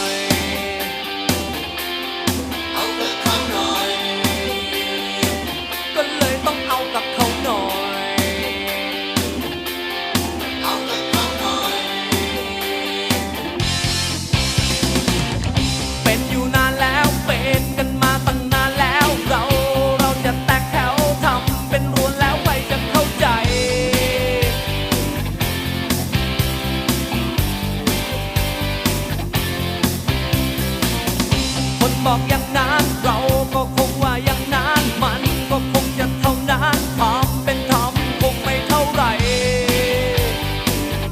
mãe. บอกอย่างนั้นเราก็